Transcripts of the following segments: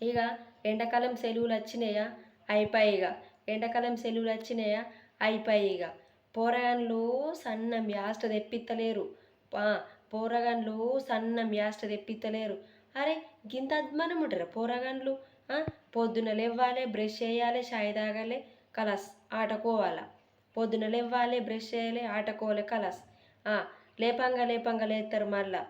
ఇక ఎండాకాలం సెలవులు వచ్చినాయా అయిపోయి ఇక ఎండాకాలం సెలవులు వచ్చినాయా అయిపోయి ఇక పోరగాన్లు సన్న మ్యాస్ట్ తెప్పిత్తలేరు. ఆ, పోరగాన్లు సన్న మ్యాస్ట్ తెప్పిత్తలేరు. అరే గింత అద్మానం ఉంటారా పోరగాన్లు? పొద్దున లేవ్వాలి బ్రష్ చేయాలి షాయి తాగాలి కలస్ ఆటకోవాలా. పొద్దున లేవ్వాలి బ్రష్ చేయాలి ఆటకోవాలి కలస్. లేపంగా లేపంగా లేస్తారు మళ్ళా.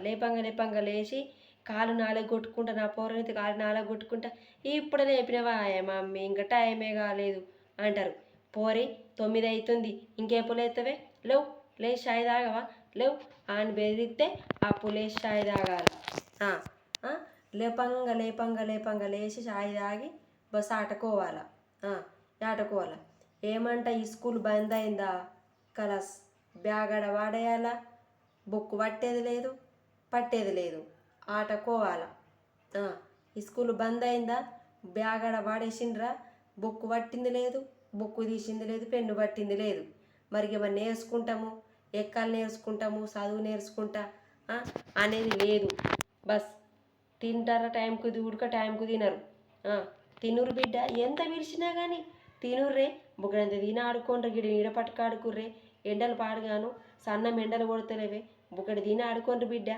లేపంగా లేపంగా లేచి కాలు నాలగొట్టుకుంటా నా పౌరాణిత కాలు నాలగొట్టుకుంటా ఇప్పుడు లేపినవా మమ్మీ ఇంకా టైమే కాలేదు అంటారు. పోరి తొమ్మిది అవుతుంది ఇంకెప్పుడు లేస్తావే లేవు లే షాయి తాగవా? లేవు అని బెదిరిస్తే అప్పుడు లేచి షాయి తాగాలి. లేపంగా లేపంగా లేపంగా లేచి షాయి తాగి బస్ ఆటకోవాలా. ఆ, ఆటకోవాలా. ఏమంట ఈ స్కూల్ బంద్ అయిందా? కలస్ బ్యాగ్ వాడేయాలా? బుక్ పట్టేది లేదు పట్టేది లేదు. ఆట కోవాల. ఈ స్కూల్ బంద్ అయిందా? బ్యాగ్ ఆడ వాడేసిండ్రా? బుక్ పట్టింది లేదు బుక్ తీసింది లేదు పెన్ను పట్టింది లేదు. మరి ఏమన్నా నేర్చుకుంటాము? ఎక్కలు నేర్చుకుంటాము? చదువు నేర్చుకుంటా? అనేది లేదు. బస్ తింటారా టైంకు ఉడక టైంకు తినరు. తినురు బిడ్డ. ఎంత విడిచినా కానీ తినుర్రే. బుగ్గడంత తిన ఆడుకోండ్రి గిడి నీడ పట్టుక ఆడుకుర్రే ఎండలు పాడుగాను సన్నం ఎండలు కొడతలేవే. బుగ్గడి తిన ఆడుకోండి బిడ్డ.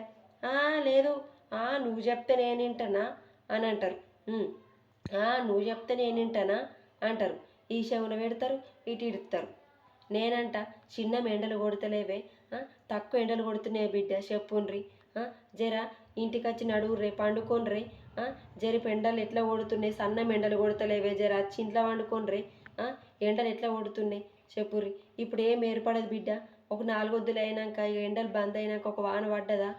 లేదు. నువ్వు చెప్తే నేను వింటానా? అని అంటారు. "ఆ, నువ్వు చెప్తే నేను వింటానా? అంటారు. ఈ చెవున పెడతారు ఇటు ఇడుతారు. నేనంట చిన్న ఎండలు కొడతలేవే. తక్కువ ఎండలు కొడుతున్నాయి బిడ్డ చెప్పుండ్రి. జర ఇంటికి వచ్చి నడువుర్రే పండుకోన్రే ఆ, జరి ఎండలు ఎట్లా కొడుతున్నాయి? సన్న ఎండలు కొడతలేవే జర వచ్చి ఇంట్లో వండుకోన్రే ఎండలు ఎట్లా కొడుతున్నాయి? చెప్పుర్రి. ఇప్పుడు ఏం ఏర్పడదు బిడ్డ. ఒక నాలుగొద్దులు అయినాక ఎండలు బంద్ అయినాక ఒక వాన పడ్డదా?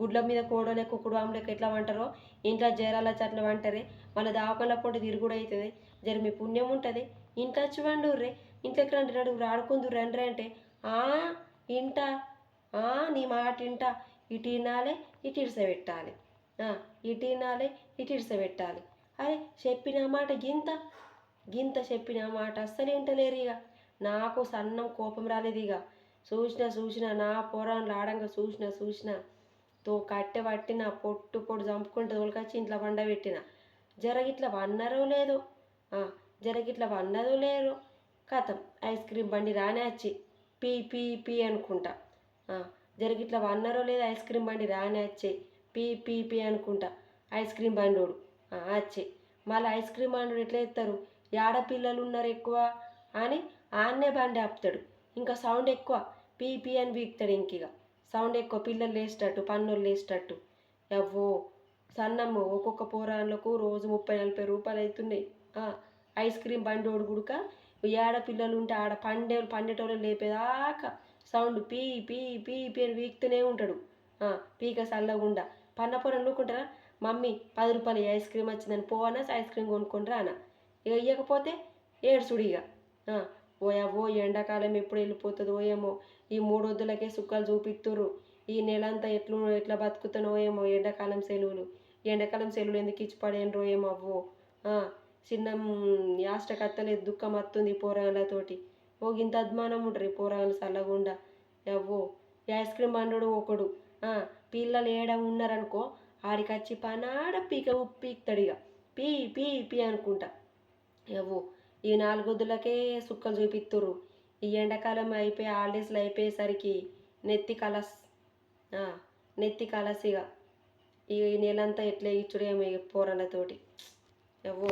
గుడ్ల మీద కోడలే కుక్కుడు లేక ఎట్లా వంటారో ఇంట్లో జరాల అట్లా వంటరే మళ్ళీ దావకాల పూట తిరుగుడు అవుతుంది జర మీ పుణ్యం ఉంటుంది. ఇంట్లో వచ్చి వండుర్రే ఇంట్లోకి రండి నడుగురు ఆడుకుందురు రండి అంటే "ఆ, ఇంట ఆ, నీ మాట ఇంట ఇటు వినాలి ఇటు ఇడిసబెట్టాలి ఇటు వినాలి ఇటు ఇడిసబెట్టాలి అరే చెప్పిన మాట గింత గింత చెప్పిన మాట అస్సలు వింటలేరు ఇక నాకు సన్నం కోపం రాలేదు ఇక చూసిన చూసిన నా పోరాన్లు ఆడంగా చూసిన చూసిన తో కట్టె పట్టిన పొట్టు పొట్టు చంపుకుంటే తోలుకొచ్చి ఇంట్లో పండబెట్టిన జరగిట్లా వన్నరో లేదో. జరగిట్లా వన్నదో లేరు. కథం. ఐస్ క్రీమ్ బండి రానే వచ్చి పీ పీ పీ అనుకుంటా. జరిగిట్లా వన్నరో లేదు ఐస్ క్రీమ్ బండి రానే వచ్చే పీ పీ పీ అనుకుంటా. ఐస్ క్రీమ్ బండోడు. ఆ, వచ్చే మళ్ళీ ఐస్ క్రీమ్ బండోడు ఎట్లా ఎత్తారు? ఆడపిల్లలు ఉన్నారు ఎక్కువ? అని ఆన్నే బండి ఆపుతాడు. ఇంకా సౌండ్ ఎక్కువ. పీ పీ అని బీక్తాడు ఇంకిక సౌండ్ ఎక్కువ పిల్లలు లేచేటట్టు పన్నులు లేచేటట్టు ఎవ్వో సన్నమ్మ ఒక్కొక్క పోరాళ్ళకు రోజు ముప్పై నలభై రూపాయలు అవుతున్నాయి ఐస్ క్రీమ్ బండోడు గుడుక. ఏడ పిల్లలు ఉంటే ఆడ పండే పండేటోళ్ళు లేపేదాకా సౌండ్ పీ పీ పీ పీ అని వీక్తూనే ఉంటాడు. పీక సల్లగుండా పన్న నూకుంటారా మమ్మీ పది రూపాయలు ఐస్ క్రీమ్ వచ్చిందని పోవనా? ఐస్ క్రీమ్ కొనుక్కుంటారా అన్న ఇక ఇవ్వకపోతే ఏడ్చుడు ఇక ఓయవ్వో ఎండాకాలం ఎప్పుడు వెళ్ళిపోతుందో ఏమో. ఈ మూడొద్దులకే సుక్కలు చూపిత్తురు ఈ నెలంతా ఎట్లు ఎట్లా బతుకుతానో ఏమో ఎండాకాలం సెలవులు. ఎండాకాలం సెలవులు ఎందుకు ఇచ్చి పడేనరో ఏమో అవ్వో. చిన్న యాస్ట కత్తలేదు దుఃఖం వస్తుంది పోరాళ్ళతోటి ఓ ఇంత అద్మానం ఉంటారు ఈ పోరాళ్ళు చల్లగుండా ఎవ్వో ఐస్ క్రీమ్ బండోడు ఒకడు. పిల్లలు ఏడ ఉన్నారనుకో ఆడికి వచ్చి పనాడ పీక ఉప్పీక్తాడు ఇక పీ పీ పీ అనుకుంటా. ఎవ్వో ఈ నాలుగొద్దులకే సుక్కలు చూపిస్తుర్రు ఈ ఎండాకాలం అయిపోయి హాలిడేస్లు అయిపోయేసరికి నెత్తి కలస్ నెత్తి కలసిగా. ఇక ఈ నెలంతా ఎట్లా ఇచ్చుడేమో ఇక పోరలతోటి. ఏవో